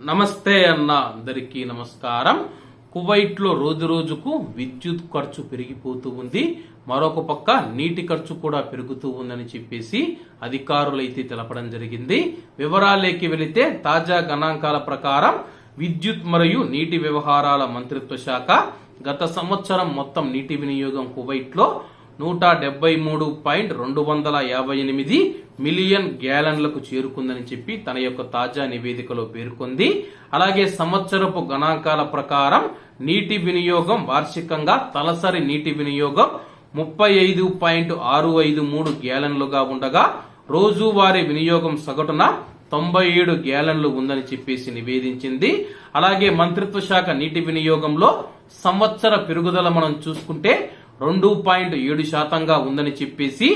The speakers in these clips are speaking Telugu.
నమస్తే అన్న అందరికీ నమస్కారం. కువైట్లో రోజు రోజుకు విద్యుత్ ఖర్చు పెరిగిపోతూ ఉంది. మరొక పక్క నీటి ఖర్చు కూడా పెరుగుతూ ఉందని చెప్పేసి అధికారులైతే తెలపడం జరిగింది. వివరాలేకి వెళితే తాజా గణాంకాల ప్రకారం విద్యుత్ మరియు నీటి వ్యవహారాల మంత్రిత్వ శాఖ గత సంవత్సరం మొత్తం నీటి వినియోగం కువైట్లో నూట డెబ్బై మూడు పాయింట్ రెండు వందల యాభై ఎనిమిది మిలియన్ గ్యాలన్లకు చేరుకుందని చెప్పి తన యొక్క తాజా నివేదికలో పేర్కొంది. అలాగే సంవత్సరపు గణాంకాల ప్రకారం నీటి వినియోగం వార్షికంగా తలసరి నీటి వినియోగం ముప్పై ఐదు పాయింట్ ఆరు ఐదు మూడు గ్యాలన్లుగా ఉండగా రోజువారీ వినియోగం సగటున తొంభై ఏడు గ్యాలన్లు ఉందని చెప్పేసి నివేదించింది. అలాగే మంత్రిత్వ శాఖ నీటి వినియోగంలో సంవత్సర పెరుగుదల మనం చూసుకుంటే రెండు పాయింట్ ఏడు శాతంగా ఉందని చెప్పేసి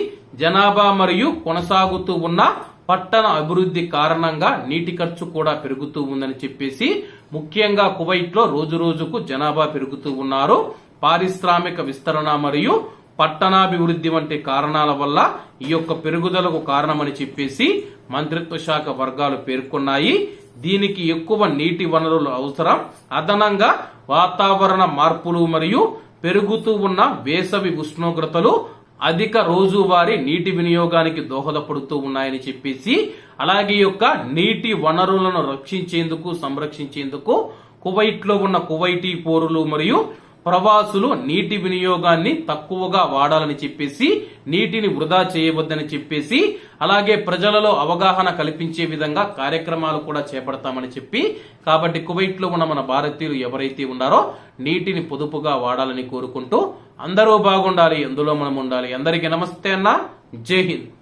జనాభా మరియు కొనసాగుతూ ఉన్న పట్టణ అభివృద్ధి కారణంగా నీటి ఖర్చు కూడా పెరుగుతూ ఉందని చెప్పేసి ముఖ్యంగా కువైట్లో రోజు రోజుకు జనాభా పెరుగుతూ ఉన్నారు. పారిశ్రామిక విస్తరణ మరియు పట్టణాభివృద్ధి వంటి కారణాల వల్ల ఈ యొక్క పెరుగుదలకు కారణమని చెప్పేసి మంత్రిత్వ శాఖ వర్గాలు పేర్కొన్నాయి. దీనికి ఎక్కువ నీటి వనరులు అవసరం. అదనంగా వాతావరణ మార్పులు మరియు పెరుగుతూ ఉన్న వేసవి ఉష్ణోగ్రతలు అధిక రోజువారీ నీటి వినియోగానికి దోహదపడుతూ ఉన్నాయని చెప్పేసి అలాగే యొక్క నీటి వనరులను రక్షించేందుకు సంరక్షించేందుకు కువైట్లో ఉన్న కువైటీ పోరులు మరియు ప్రవాసులు నీటి వినియోగాన్ని తక్కువగా వాడాలని చెప్పేసి నీటిని వృధా చేయవద్దని చెప్పేసి అలాగే ప్రజలలో అవగాహన కల్పించే విధంగా కార్యక్రమాలు కూడా చేపడతామని చెప్పి కాబట్టి కువైట్లో ఉన్న మన భారతీయులు ఎవరైతే ఉన్నారో నీటిని పొదుపుగా వాడాలని కోరుకుంటూ అందరూ బాగుండాలి ఎందులో మనం ఉండాలి. అందరికీ నమస్తే అన్న. జై హింద్.